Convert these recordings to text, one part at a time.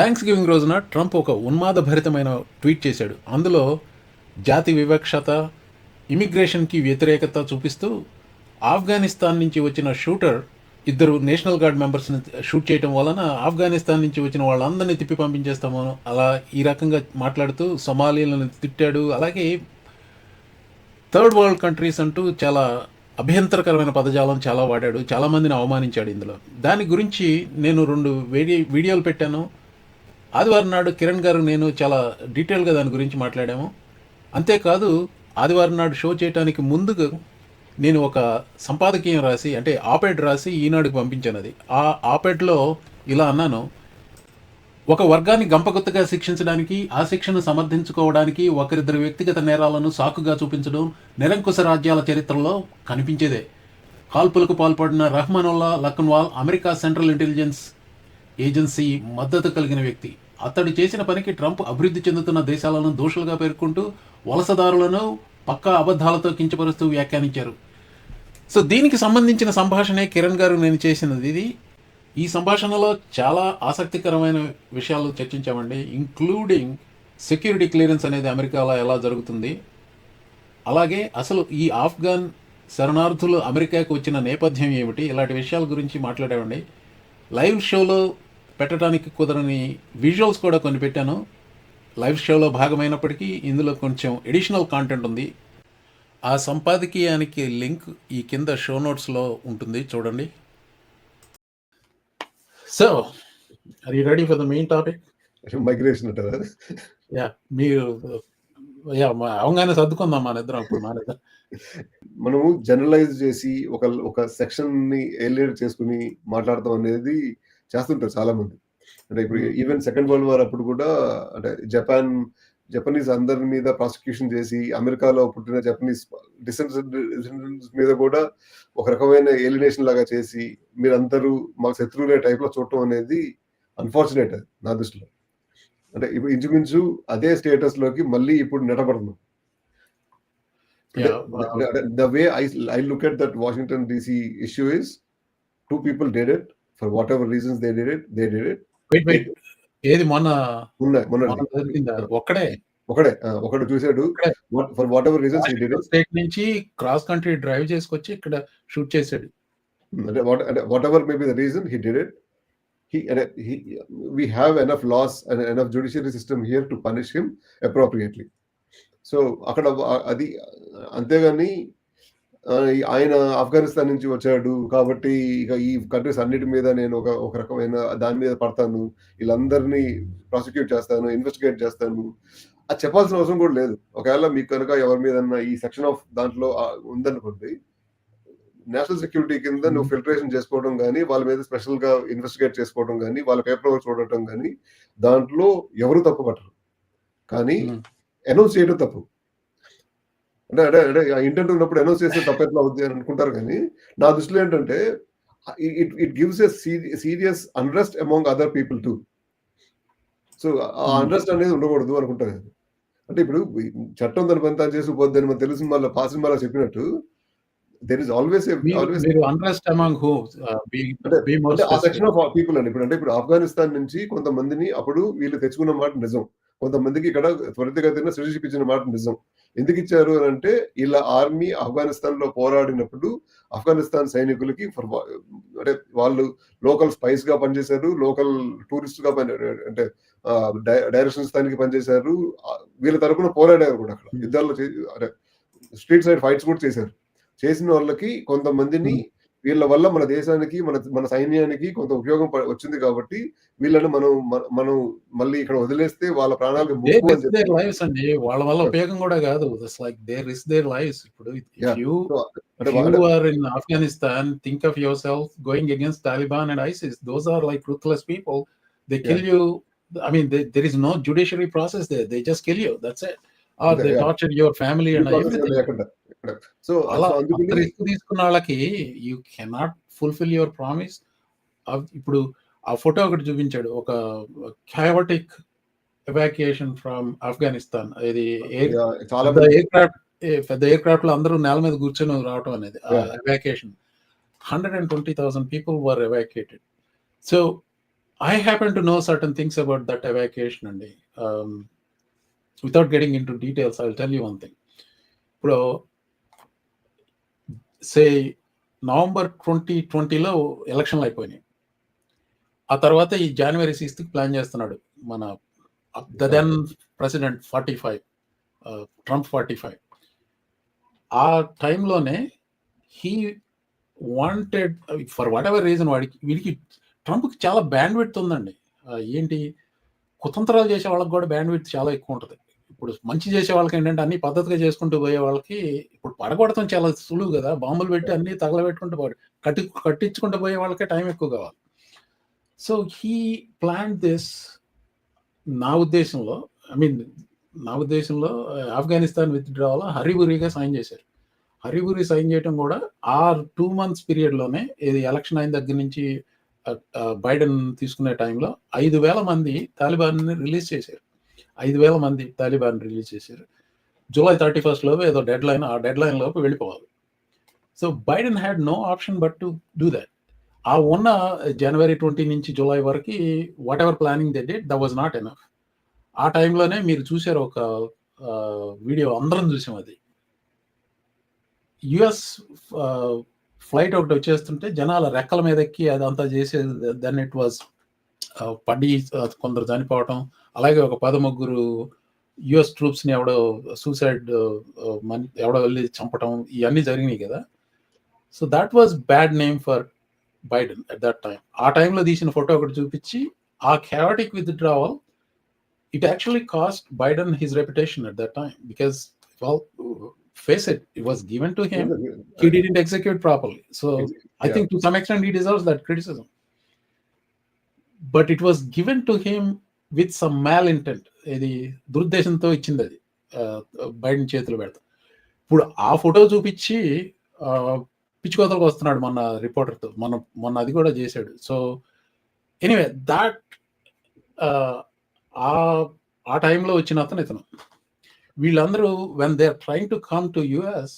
Thanks giving రోజున Trump ఒక ఉన్మాదభరితమైన tweet చేశాడు. అందులో జాతి వివక్షత ఇమిగ్రేషన్కి వ్యతిరేకత చూపిస్తూ ఆఫ్ఘనిస్తాన్ నుంచి వచ్చిన షూటర్ ఇద్దరు నేషనల్ గార్డ్ మెంబర్స్ని షూట్ చేయడం వలన ఆఫ్ఘనిస్తాన్ నుంచి వచ్చిన వాళ్ళందరినీ తిప్పి పంపించేస్తాము. అలా ఈ రకంగా మాట్లాడుతూ సొమాలియాలను తిట్టాడు. అలాగే థర్డ్ వరల్డ్ కంట్రీస్ అంటూ చాలా అభ్యంతరకరమైన పదజాలం చాలా వాడాడు. చాలామందిని అవమానించాడు ఇందులో. దాని గురించి నేను రెండు వీడియో వీడియోలు పెట్టాను. ఆదివారం నాడు కిరణ్ గారు నేను చాలా డీటెయిల్గా దాని గురించి మాట్లాడాము. అంతేకాదు ఆదివారం నాడు షో చేయడానికి ముందుగా నేను ఒక సంపాదకీయం రాసి అంటే ఆపెడ్ రాసి ఈనాడుకి పంపించాను అది. ఆ ఆపెడ్లో ఇలా అన్నాను ఒక వర్గాన్ని గంపగుత్తగా శిక్షించడానికి ఆ శిక్షను సమర్థించుకోవడానికి ఒకరిద్దరు వ్యక్తిగత నేరాలను సాకుగా చూపించడం నిరంకుశ రాజ్యాల చరిత్రలో కనిపించేదే. కాల్పులకు పాల్పడిన Rahmanullah Lakanwal America Central Intelligence Agency మద్దతు కలిగిన వ్యక్తి. అతడు చేసిన పనికి ట్రంప్ అభివృద్ధి చెందుతున్న దేశాలను దోషులుగా పేర్కొంటూ వలసదారులను పక్కా అబద్ధాలతో కించపరుస్తూ వ్యాఖ్యానించారు. సో దీనికి సంబంధించిన సంభాషణే కిరణ్ గారు నేను చేసినది ఇది. ఈ సంభాషణలో చాలా ఆసక్తికరమైన విషయాలు చర్చించామండి ఇంక్లూడింగ్ సెక్యూరిటీ క్లియరెన్స్ అనేది అమెరికాలో ఎలా జరుగుతుంది. అలాగే అసలు ఈ ఆఫ్ఘన్ శరణార్థులు అమెరికాకు వచ్చిన నేపథ్యం ఏమిటి? ఇలాంటి విషయాల గురించి మాట్లాడామండి. లైవ్ షోలో పెట్టడానికి కుదరని విజువల్స్ కూడా కొన్ని పెట్టాను. లైవ్ షోలో భాగమైనప్పటికీ ఇందులో కొంచెం ఎడిషనల్ కాంటెంట్ ఉంది. ఆ సంపాదకీయానికి లింక్ ఈ కింద షో నోట్స్లో ఉంటుంది. చూడండి. So are you ready for the main topic migration yeah మీరు యా అవగానే సర్దుకుందాం మన ఇద్దరం ఇప్పుడు మన మనము జనరలైజ్ చేసి ఒక ఒక సెక్షన్ని ఏలియర్ చేసుకుని మాట్లాడతాం అనేది చేస్తుంటారు చాలా మంది అంటే ఇప్పుడు ఈవెన్ సెకండ్ వరల్డ్ వార్ అప్పుడు కూడా అంటే జపాన్ జపనీస్ అందరి మీద ప్రాసిక్యూషన్ చేసి అమెరికాలో పుట్టిన జపనీస్ డిసెండెంట్స్ మీద కూడా ఒక రకమైన ఏలినేషన్ లాగా చేసి మీరందరూ మాకు శత్రువులే టైప్లో చూడటం అనేది అన్ఫార్చునేట్ అది నా దృష్టిలో. అంటే ఇప్పుడు ఇంచుమించు అదే స్టేటస్లోకి మళ్ళీ ఇప్పుడు నెట్టబడుతున్నాం Yeah, the way I I look at that Washington DC issue is two people did it for whatever reasons they did it. They did it. Wait wait ఏది మొన్న? మొన్న మొన్న ఒక్కడే? ఒకడే ఒకడు చూసాడు. For whatever reasons he did state నుంచి cross country drive చేసుకొచ్చి ఇక్కడ షూట్ చేశాడు. అంటే whatever may be the reason he did it he he we have enough laws and enough judiciary system here to punish him appropriately. So అక్కడ అది అంతేగాని ఆయన ఆఫ్ఘనిస్తాన్ నుంచి వచ్చాడు కాబట్టి ఇక ఈ కంట్రీస్ అన్నిటి మీద నేను ఒక ఒక రకమైన దాని మీద పడతాను. వీళ్ళందరినీ ప్రాసిక్యూట్ చేస్తాను ఇన్వెస్టిగేట్ చేస్తాను. అది చెప్పాల్సిన అవసరం కూడా లేదు. ఒకవేళ మీకు కనుక ఎవరి మీద ఈ సెక్షన్ ఆఫ్ దాంట్లో ఉందనుకోండి నేషనల్ సెక్యూరిటీ కింద నువ్వు ఫిల్టరేషన్ చేసుకోవడం కానీ వాళ్ళ మీద స్పెషల్గా ఇన్వెస్టిగేట్ చేసుకోవడం కానీ వాళ్ళ పేపర్ వర్క్ చూడటం కానీ దాంట్లో ఎవరు తప్పు పట్టరు. కానీ. అనౌన్స్ చేయడం తప్పు. అంటే అంటే అంటే ఇంటెంట్ ఉన్నప్పుడు అనౌన్స్ చేస్తే తప్పు ఎట్లా అవుద్ది అని అనుకుంటారు కానీ నా దృష్టిలో ఏంటంటే it it gives a serious unrest among other people too so uh Hmm. Unrest అనేది ఉండకూడదు అనుకుంటాను నేను. అంటే ఇప్పుడు చట్టం దాని పని తాను చేసి పోద్దని మన తెలుగు సినిమాలో పా సినిమాలో చెప్పినట్టు దెర్ ఇస్ ఆల్వేస్ ఆల్వేస్ మీరు అన్రెస్ట్ అమాంగ్ హూ అంటే ఆ సెక్షన్ ఆఫ్ పీపుల్ అండి. ఇప్పుడు అంటే ఇప్పుడు ఆఫ్ఘనిస్తాన్ నుంచి కొంతమందిని అప్పుడు వీళ్ళు తెచ్చుకున్న మాట నిజం. కొంతమందికి ఇక్కడ త్వరితగతిన ఇచ్చిన మాట నిజం. ఎందుకు ఇచ్చారు అని అంటే ఇలా ఆర్మీ ఆఫ్ఘనిస్తాన్లో పోరాడినప్పుడు ఆఫ్ఘనిస్తాన్ సైనికులకి అంటే వాళ్ళు లోకల్ స్పైస్గా పనిచేశారు లోకల్ టూరిస్ట్గా పని అంటే డైరెక్షన్ స్థానికి పనిచేశారు వీళ్ళ తరపున పోరాడారు కూడా అక్కడ. యుద్ధాల్లో అంటే స్ట్రీట్ సైడ్ ఫైట్స్ కూడా చేశారు. చేసిన వాళ్ళకి కొంతమందిని వీళ్ళ వల్ల మన దేశానికి మన మన సైన్యానికి కొంత ఉపయోగం వచ్చింది కాబట్టి వీళ్ళని మనం మనం మళ్ళీ ఇక్కడ వదిలేస్తే వాళ్ళ ప్రాణాలు ప్రాణాలకు వాళ్ళ వల్ల ఉపయోగం కూడా కాదు. లైక్ ఇప్పుడు Afghanistan think of yourself going against Taliban and ISIS those are like ruthless people they kill you I mean there is no judiciary process they they just kill you that's or they torture your family and everything so అలా risk తీసుకున్న వాళ్ళకి you cannot fulfil your promise ఇప్పుడు ఆ photo ఒకటి చూపించాడు. ఒక క్యావటిక్ evacuation from Afghanistan ఇది air చాలా క్రాఫ్ట్ పెద్ద ఎయిర్ క్రాఫ్ట్లో అందరూ నేల మీద కూర్చొని రావటం అనేది. Evacuation hundred and twenty thousand people were evacuated so I happen to know certain things about that evacuation అండి. Um, without getting into details I'll tell you one thing. ఇప్పుడు సే నవంబర్ ట్వంటీ ట్వంటీలో ఎలక్షన్లు అయిపోయినాయి. ఆ తర్వాత ఈ జనవరి సిక్స్త్కి plan చేస్తున్నాడు మన the then president forty five Trump forty five ఆ టైంలోనే he wanted for whatever reason వాడికి వీడికి ట్రంప్కి చాలా బ్యాండ్ విడ్త్ ఉందండి ఏంటి కుతంత్రాలు చేసే వాళ్ళకి కూడా బ్యాండ్ విడ్త్ చాలా ఎక్కువ ఉంటుంది. ఇప్పుడు మంచి చేసే వాళ్ళకి ఏంటంటే అన్ని పద్ధతిగా చేసుకుంటూ పోయే వాళ్ళకి ఇప్పుడు పడగొడతాం చాలా సులువు కదా. బాంబులు పెట్టి అన్ని తగలబెట్టుకుంటూ పోయి కట్టి కట్టించుకుంటూ పోయే వాళ్ళకే టైం ఎక్కువ కావాలి. సో హీ ప్లాన్ దిస్ నా ఉద్దేశంలో ఐ మీన్ నా ఉద్దేశంలో ఆఫ్ఘనిస్తాన్ విత్ డ్రాలో హరిబురిగా సైన్ చేశారు. హరిబురి సైన్ చేయడం కూడా ఆ టూ మంత్స్ పీరియడ్లోనే ఇది ఎలక్షన్ అయిన దగ్గర నుంచి ఆ, ఆ, బైడెన్ తీసుకునే టైంలో ఐదు వేల మంది తాలిబాన్ని రిలీజ్ చేశారు. ఐదు వేల మంది తాలిబాన్ రిలీజ్ చేశారు. జూలై థర్టీ ఫస్ట్ లోపు ఏదో డెడ్ లైన్ ఆ డెడ్ లైన్ లోపు వెళ్ళిపోవాలి. So Biden had no option but to do that ఆ ఉన్న జనవరి ట్వంటీ నుంచి జూలై వరకు whatever planning they did the was not enough ఆ టైంలోనే మీరు చూశారు ఒక వీడియో అందరం చూసాం అది. యుఎస్ ఫ్లైట్ ఒకటి వచ్చేస్తుంటే జనాల రెక్కల మీద ఎక్కి అదంతా చేసేది దెన్ ఇట్ వాజ్ పడి కొందరు చనిపోవటం అలాగే ఒక పద ముగ్గురు యుఎస్ ట్రూప్స్ని ఎవడో సూసైడ్ ఎవడో వెళ్ళి చంపటం ఇవన్నీ జరిగినాయి కదా so that was bad name for Biden at that time ఆ టైంలో తీసిన ఫోటో ఒకటి చూపించి ఆ chaotic withdrawal it actually cost Biden his reputation at that time because well face it it was given to him he didn't execute properly. So I Yeah. think to some extent he deserves that criticism. But it was given to with some mal intent. ఇది దురుద్దేశంతో ఇచ్చింది అది. Biden చేతులు పెడతా. ఇప్పుడు ఆ photo చూపించి పిచ్చుకోతలకు వస్తున్నాడు మొన్న రిపోర్టర్తో. మొన్న మొన్న అది కూడా చేశాడు. సో ఎనీవే దాట్ ఆ ఆ టైంలో వచ్చిన అతను ఇతను. వీళ్ళందరూ when they are trying to come to US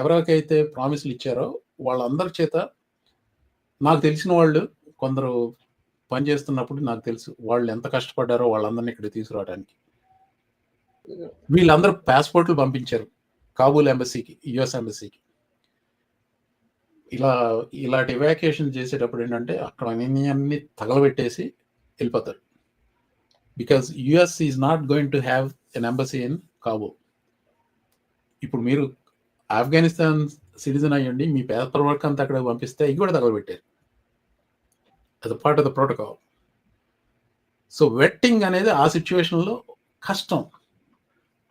ఎవరికైతే ప్రామిస్లు ఇచ్చారో వాళ్ళందరి చేత నాకు తెలిసిన వాళ్ళు కొందరు పనిచేస్తున్నప్పుడు నాకు తెలుసు వాళ్ళు ఎంత కష్టపడ్డారో వాళ్ళందరినీ ఇక్కడ తీసుకురావడానికి. వీళ్ళందరూ పాస్పోర్ట్లు పంపించారు కాబూల్ ఎంబసీకి యుఎస్ ఎంబసీకి ఇలా ఇలాంటి ఎవాక్యుయేషన్ చేసేటప్పుడు ఏంటంటే అక్కడ అన్ని అన్ని తగలబెట్టేసి వెళ్ళిపోతారు. Because US is not going to have an embassy in Kabul ఇప్పుడు మీరు ఆఫ్ఘనిస్తాన్ సిటిజన్ అయ్యండి మీ పేపర్ వర్క్ అంతా అక్కడ పంపిస్తే ఇవి కూడా తగలబెట్టారు. అది part of the protocol so vetting అనేది ఆ సిచ్యువేషన్లో కష్టం.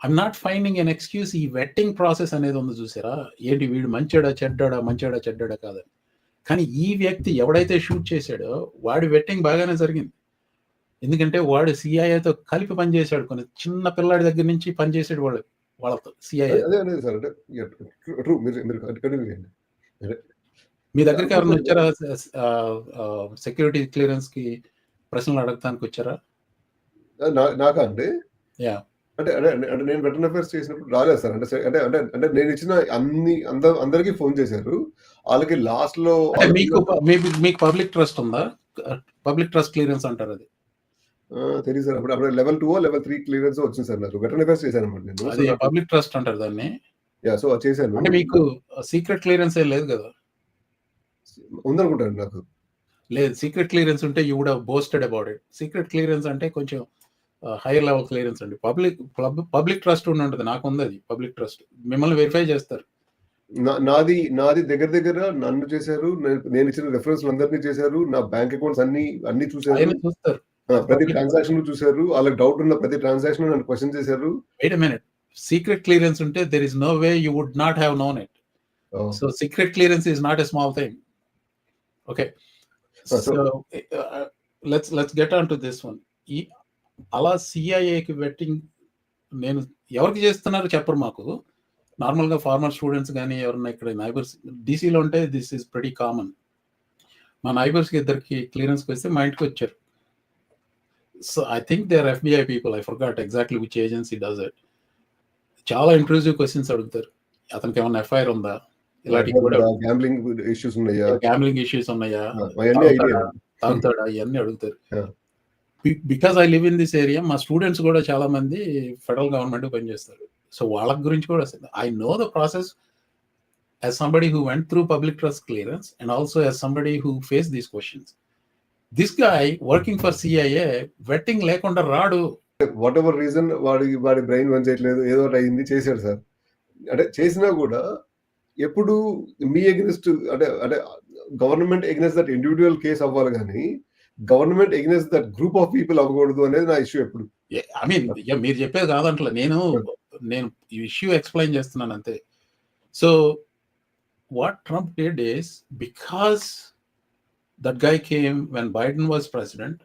I'm not finding an excuse ఈ వెట్టింగ్ ప్రాసెస్ అనేది ఉంది చూసారా? ఏంటి వీడు మంచాడా చెడ్డాడా మంచాడా చెడ్డాడా కాదని. కానీ ఈ వ్యక్తి ఎవడైతే షూట్ చేశాడో వాడి వెట్టింగ్ బాగానే జరిగింది. ఎందుకంటే వాడు సిఐఏతో కలిపి పనిచేశాడు కొన్ని చిన్న పిల్లాడి దగ్గర నుంచి పనిచేసాడు వాళ్ళు వాళ్ళతో సిఐఏ అదే ట్రూ మీరు మీరు మీ దగ్గరికి ఎవరైనా వచ్చారా? సెక్యూరిటీ క్లియరెన్స్కి ప్రశ్నలు అడగటానికి వచ్చారా? నాకా అండి? Yeah. అంటే అంటే అంటే నేను వెటర్న్ అఫేర్స్ చేసినప్పుడు రాలేదు సార్. అంటే అంటే అంటే అంటే నేను ఇచ్చిన అన్ని అందరు అందరికి ఫోన్ చేశారు. వాళ్ళకి లాస్ట్లో మీకు మీకు పబ్లిక్ ట్రస్ట్ ఉందా? పబ్లిక్ ట్రస్ట్ క్లియరెన్స్ అంటారు అది. తెలియదు సార్. అప్పుడు అప్పుడు level two level three clearance వచ్చింది సార్ నాకు. వెటర్న్ అఫేర్స్ చేశాను అనమాట నేను. అది పబ్లిక్ ట్రస్ట్ అంటారు దాన్ని. యా సో చేశాను. అంటే మీకు సీక్రెట్ క్లియరెన్స్ ఏం లేదు కదా? ఉందనుకుంటాను నాకు. లేదు సీక్రెట్ క్లియరెన్స్ ఉంటే you would boasted about it secret clearance అంటే కొంచెం హైయర్ లెవెల్ క్లియరెన్స్ అండి. పబ్లిక్ పబ్లిక్ ట్రస్ట్ ఉండి ఉంటుంది. నాకు ఉంది అది పబ్లిక్ ట్రస్ట్ మిమ్మల్ని వెరిఫై చేస్తారు. నాది నాది దగ్గర దగ్గర నన్ను చేశారు నేను- ఇచ్చిన రెఫరెన్స్ అందరినీ చేశారు నా బ్యాంక్ అకౌంట్స్ అన్ని అన్ని చూశారు. చూస్తారు. ప్రతి ట్రాన్సాక్షన్ చూశారు వాళ్ళకి డౌట్ ఉన్న ప్రతి ట్రాన్సాక్షన్ నన్ను క్వశ్చన్ చేశారు. వెయిట్ మినిట్ సీక్రెట్ క్లియరెన్స్ ఉంటే there is no way you would not have known it Oh. So secret clearance is not a small thing. Okay. So, so- uh, let's let's get on to this one. ఈ అలా సిఐఏకి vetting నేను ఎవరికి చేస్తున్నారు చెప్పరు మాకు నార్మల్గా farmer students కానీ ఎవరన్నా ఇక్కడ నైబర్స్ డీసీలో ఉంటే దిస్ ఈస్ ప్రెటీ కామన్ మా నైబర్స్కి ఇద్దరికి క్లియరెన్స్కి వస్తే మా ఇంటికి వచ్చారు so I think they are FBI people I forgot exactly which agency does it చాలా ఇంట్రూజివ్ క్వశ్చన్స్ అడుగుతారు అతనికి ఏమైనా ఎఫ్ఐఆర్ ఉందా కూడా గ్యాంబ్లింగ్ ఇష్యూస్ ఉన్నాయా? గ్యామ్లింగ్ ఇష్యూస్ ఉన్నాయా? అవన్నీ తాగుతాడా? ఇవన్నీ అడుగుతారు. Because I live in this area మా స్టూడెంట్స్ కూడా చాలా మంది ఫెడరల్ గవర్నమెంట్ పనిచేస్తారు సో వాళ్ళ గురించి కూడా I know the process as somebody who went through public trust clearance and also as somebody who faced these questions. This guy working for CIA, vetting లేకుండా రాడు. వాట్ ఎవర్ రీజన్ వాడి వాడి brain పని చేయట్లేదు ఏదో ఒకటి అయింది చేశాడు సార్. అంటే చేసినా కూడా ఎప్పుడు మీ ఎగ్నెస్ట్ అంటే అంటే government against that individual case అవ్వాలి కానీ government against that group of people అవ్వకూడదు అనేది నా ఇష్యూ ఎప్పుడు. ఐ మీన్ మీరు చెప్పేది కాదంటలే. నేను నేను ఈ ఇష్యూ ఎక్స్ప్లెయిన్ చేస్తున్నాను అంతే. So what Trump did is because that guy came when Biden was president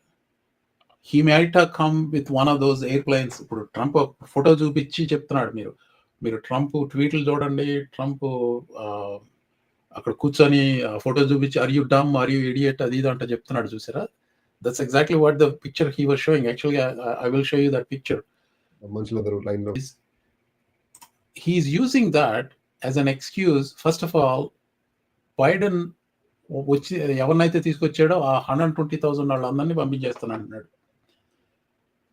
he might come with one of those airplanes ఇప్పుడు ట్రంప్ ఫోటో చూపించి చెప్తున్నాడు మీరు. మీరు ట్రంప్ ట్వీట్లు చూడండి ట్రంప్ అక్కడ కూర్చొని ఫోటో చూపించి are you dumb are you idiot అది ఇది అంటే చెప్తున్నాడు చూసారా? That's exactly what the picture he was showing యాక్చువల్గా I will show you that picture మనుషులందరూ లైన్లో is he's using that as an excuse first of all Biden వచ్చి ఎవరినైతే తీసుకొచ్చాడో ఆ హండ్రెడ్ ట్వంటీ థౌసండ్ వాళ్ళందరినీ పంపించేస్తాను అంటున్నాడు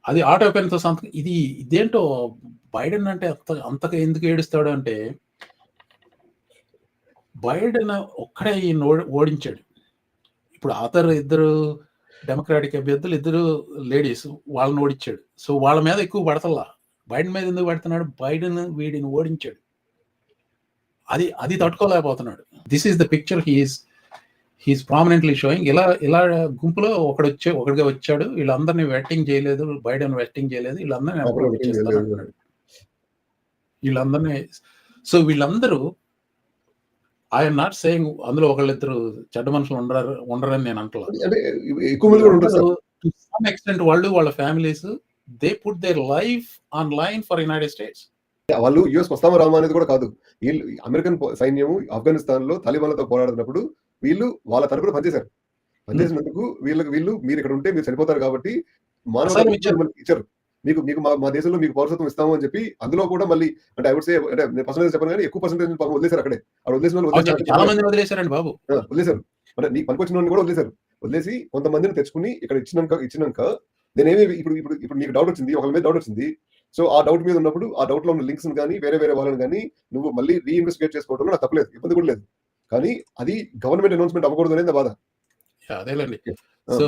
అది ఆటో పెన్తో సంతకం. ఇది ఇదేంటో బైడెన్ అంటే అంత అంతగా ఎందుకు ఏడుస్తాడు అంటే బైడెన్ ఒక్కడే ఈయన ఓడించాడు. ఇప్పుడు అతరు ఇద్దరు డెమోక్రాటిక్ అభ్యర్థులు ఇద్దరు లేడీస్ వాళ్ళని ఓడించాడు. సో వాళ్ళ మీద ఎక్కువ పడతల్లా. బైడెన్ మీద ఎందుకు పడుతున్నాడు? బైడెన్ వీడిని ఓడించాడు. అది అది తట్టుకోలేకపోతున్నాడు. This is the picture he's he's prominently showing ఇలా ఇలా గుంపులో ఒకడు వచ్చే ఒకడిగా వచ్చాడు. వీళ్ళందరినీ వెట్టింగ్ చేయలేదు. బైడెన్ వెట్టింగ్ చేయలేదు. వీళ్ళందరినీ చేస్తాను. అంటున్నాడు. వీళ్ళందరినీ సో వీళ్ళందరూ ఐఎమ్ నాట్ సేయింగ్ అందులో ఒకళ్ళిద్దరు చెడ్డ మనుషులు ఉండరు ఉండరని నేను అంటలా అంటే ఎక్కువ మంది కూడా ఉంటారు సార్. టు సమ్ ఎక్స్టెంట్ వాళ్ళు వాళ్ళ families they put their life on line for United States వాళ్ళు యుఎస్ వస్తామా రామా అనేది కూడా కాదు. వీళ్ళు అమెరికన్ సైన్యం ఆఫ్ఘనిస్తాన్లో తలిబాన్లతో పోరాడుతున్నప్పుడు వీళ్ళు వాళ్ళ తరపున పనిచేశారు. పనిచేసినందుకు వీళ్ళకి వీళ్ళు మీరు ఇక్కడ ఉంటే మీరు చనిపోతారు కాబట్టి మానవ ఇచ్చారు. మీకు మీకు మా మా దేశంలో మీకు పౌరసత్వం ఇస్తాము అని చెప్పి అందులో కూడా మళ్ళీ అంటే ఐ వుడ్ సే అంటే పర్సనల్ చెప్పను కానీ ఎక్కువ పర్సెంటేజ్ పాపం వదిలేశారు అక్కడే. అక్కడ వదిలేసిన వదిలేశారండి బాబు. వదిలేశారు. అంటే నీకు పనికొచ్చిన వాళ్ళని కూడా వదిలేశారు. వదిలేసి కొంతమందిని తెచ్చుకుని ఇక్కడ ఇచ్చినాక ఇచ్చినాక నేనేమి ఇప్పుడు ఇప్పుడు ఇప్పుడు నీకు డౌట్ వచ్చింది ఒకరి మీద డౌట్ వచ్చింది. సో ఆ డౌట్ మీద ఉన్నప్పుడు ఆ డౌట్లో ఉన్న లింక్స్ కానీ వేరే వేరే వాళ్ళని కానీ నువ్వు మళ్ళీ రీఇన్వెస్టిగేట్ చేసుకోవడంలో నాకు తప్పలేదు. ఇబ్బంది కూడా లేదు. కానీ అది గవర్నమెంట్ అనౌన్స్మెంట్ అవ్వకూడదు అనేది బాధ. అదేలేండి.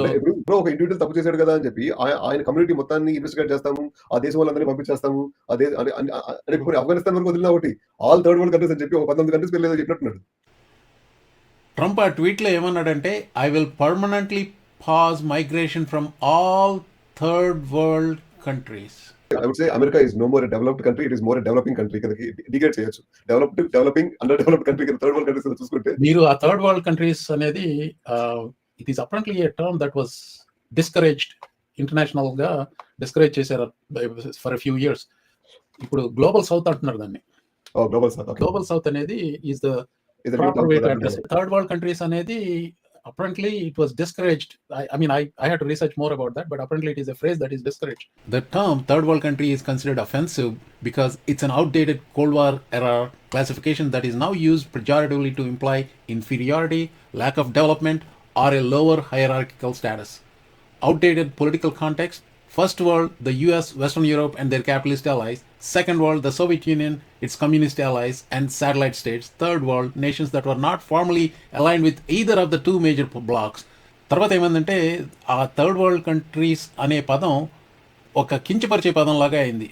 ఇప్పుడు ఇప్పుడు ఒక ఇండివిజువల్ తప్పు చేశాడు కదా అని చెప్పి ఆయ- ఆయన కమ్యూనిటీ మొత్తాన్ని ఇన్వెస్టిగేట్ చేస్తాము ఆ దేశం వాళ్ళందరినీ పంపించేస్తాము అదే ఇప్పుడు ఆఫ్ఘనిస్తాన్ వరకు వదిలినా ఒకటి ఆల్ థర్డ్ వరల్డ్ కంట్రీస్ అని చెప్పి ఒక పంతొమ్మిది కంట్రీస్ వెళ్ళేదో చెప్పినట్టున్నాడు. ట్రంప్ ఆ ట్వీట్లో ఏమన్నాడంటే I will permanently pause migration from all third world countries I would say America is no more developed country it is more developing country కిందకి డిగ్రేడ్ చేయొచ్చు. Developed developing under developed country కింద third world countries చూసుకుంటే. మీరు ఆ third world countries అనేది it is apparently a term that was discouraged ఇంటర్నేషనల్గా discourage చేశారు for few years ఇప్పుడు global south అంటున్నారు దాన్ని. గ్లోబల్ సౌత్ గ్లోబల్ సౌత్ అనేది is the third world countries అనేది apparently it was discouraged. I, I mean I, I had to research more about that but apparently it is a phrase that is discouraged. The term third world country is considered offensive because it's an outdated cold war era classification that is now used pejoratively to imply inferiority lack of development or a lower hierarchical status. Outdated political context first world the us western europe and their capitalist allies second world the soviet union its communist allies and satellite states third world nations that were not formally aligned with either of the two major p- blocs తర్వాత ఏమైందంటే ఆ third world countries అనే పదం ఒక కించపరిచే పదం లాగా అయింది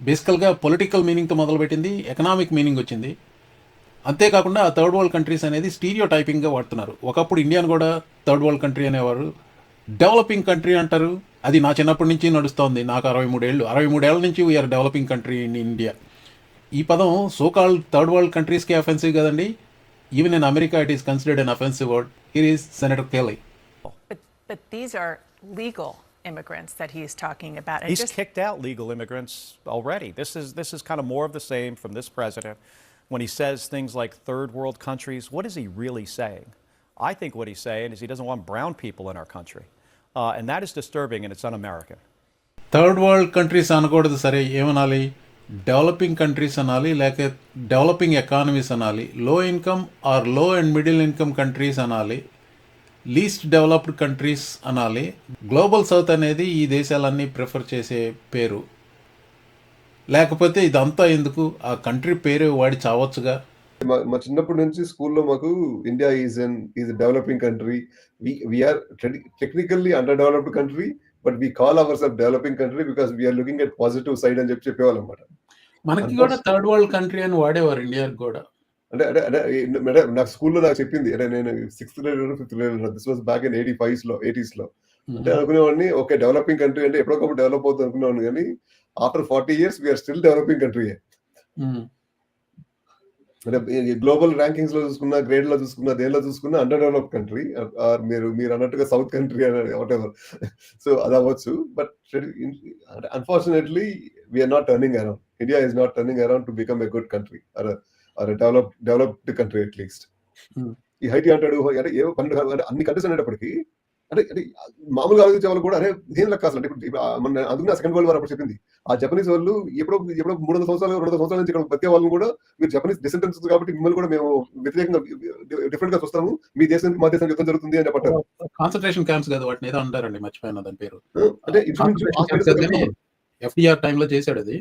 బేసికల్గా పొలిటికల్ మీనింగ్తో మొదలుపెట్టింది ఎకనామిక్ మీనింగ్ వచ్చింది అంతేకాకుండా ఆ థర్డ్ వరల్డ్ కంట్రీస్ అనేది స్టీరియో టైపింగ్గా వాడుతున్నారు ఒకప్పుడు ఇండియాను కూడా థర్డ్ వరల్డ్ కంట్రీ అనేవారు డెవలపింగ్ కంట్రీ అంటారు అది నా చిన్నప్పటి నుంచి నడుస్తోంది నాకు అరవై మూడేళ్ళు అరవై మూడేళ్ల నుంచి we are developing country in India ఈ పదం సోకాల్ థర్డ్ వరల్డ్ కంట్రీస్కి అఫెన్సివ్ కదండి even in America it is considered an offensive word here is senator Kelly But, but these are legal immigrants that he's talking about. And He's just, kicked out legal immigrants already. This is this is kind of more of the same from this president. When he says things like third world countries, what is he really saying? I think what he's saying is he doesn't want brown people in our country, Uh, and that is disturbing and it's un-American. Third world countries అనకూడదు సరే ఏమనాలి? Developing countries అనాలి లేక developing economies అనాలి. Low income ఆర్లో and middle income countries అనాలి. Least developed countries అనాలి. Global south అనేది ఈ దేశాలన్నీ ప్రిఫర్ చేసే పేరు. లేకపోతే ఇదంతా ఎందుకు? ఆ కంట్రీ పేరే వాడి చావచ్చుగా. మా చిన్నప్పటి నుంచి స్కూల్లో మాకు India is an is developing country we're technically underdeveloped country but we call ourself developing country because we're looking at positive side అని చెప్పి చెప్పేవాళ్ళం అనమాట మనకి కూడా థర్డ్ వరల్డ్ కంట్రీ అని వాడేవారు ఇండియాకి కూడా. అంటే అంటే అంటే మేడం నాకు స్కూల్లో నాకు చెప్పింది అంటే నేను sixth grade fifth grade this was back in eighty ఫైవ్స్లో ఎయిటీస్లో. అంటే అనుకునేవాడిని ఓకే డెవలపింగ్ కంట్రీ అంటే ఎప్పుడొకప్పుడు డెవలప్ అవుతుంది అనుకునేవాడిని కానీ after forty years we're still developing country. అంటే గ్లోబల్ ర్యాంకింగ్స్లో చూసుకున్నా గ్రేడ్లో చూసుకున్నా దేనిలో చూసుకున్నా అండర్ డెవలప్ కంట్రీ ఆర్ మీరు మీరు అన్నట్టుగా south country whatever so అది అవ్వచ్చు. But unfortunately we're not turning around India is not turning around to become a good country or or develop developed country at least. ఈ high tea అంటాడు అంటే ఏ పన్నెండు అన్ని కంట్రీస్ అనేటప్పటికీ అంటే అంటే మామూలుగా ఆలోచించే వాళ్ళు కూడా అరే ఏం లెక్క అసలు? అంటే ఇప్పుడు మన అందుకనే సెకండ్ వరల్డ్ వార్ అప్పుడు చెప్పింది. ఆ జపనీస్ వాళ్ళు ఎప్పుడో ఎప్పుడో మూడు వందల సంవత్సరాలు రెండు సంవత్సరాల నుంచి ఇక్కడ బతికే వాళ్ళని కూడా మీరు జపనీస్ డిసెంటెన్స్ కాబట్టి మిమ్మల్ని కూడా మేము వ్యతిరేకంగా డిఫరెంట్గా చూస్తాము. మీ దేశానికి మా దేశం యుద్ధం జరుగుతుంది అని చెప్పంటారు కాన్సన్ట్రేషన్ క్యాంప్స్ కదా వాటిని ఏదో అంటారండి మర్చిపోయిన దాని పేరు. అంటే ఎఫ్డిఆర్ టైంలో చేశాడు అది.